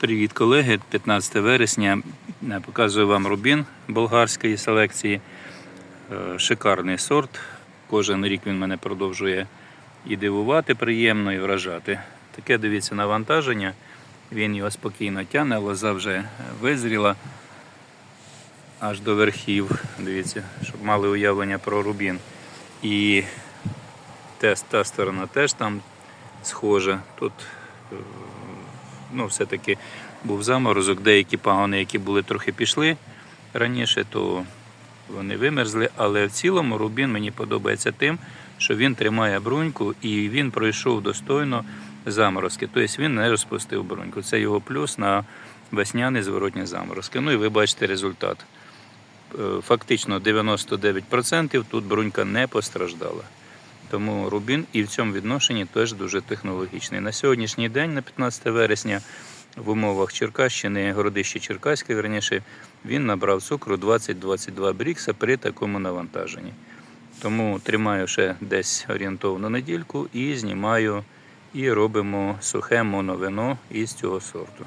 Привіт, колеги! 15 вересня е, показую вам рубін болгарської селекції. Е, Шикарний сорт. Кожен рік він мене продовжує і дивувати приємно, і вражати. Таке дивіться навантаження. Він його спокійно тягне, лоза вже визріла аж до верхів. Дивіться, щоб мали уявлення про рубін. І та сторона теж там схожа. Тут е, ну, все-таки був заморозок. Деякі пагони, які були трохи пішли раніше, то вони вимерзли. Але в цілому рубін мені подобається тим, що він тримає бруньку і він пройшов достойно заморозки. Тобто він не розпустив бруньку. Це його плюс на весняні зворотні заморозки. Ну і ви бачите результат. Е, Фактично 99% тут брунька не постраждала. Тому Рубін і в цьому відношенні теж дуже технологічний. На сьогоднішній день, на 15 вересня, в умовах Черкащини, городище Черкаське, верніше, він набрав цукру 20-22 брікса при такому навантаженні. Тому тримаю ще десь орієнтовно недільку і знімаю і робимо сухе моновино із цього сорту.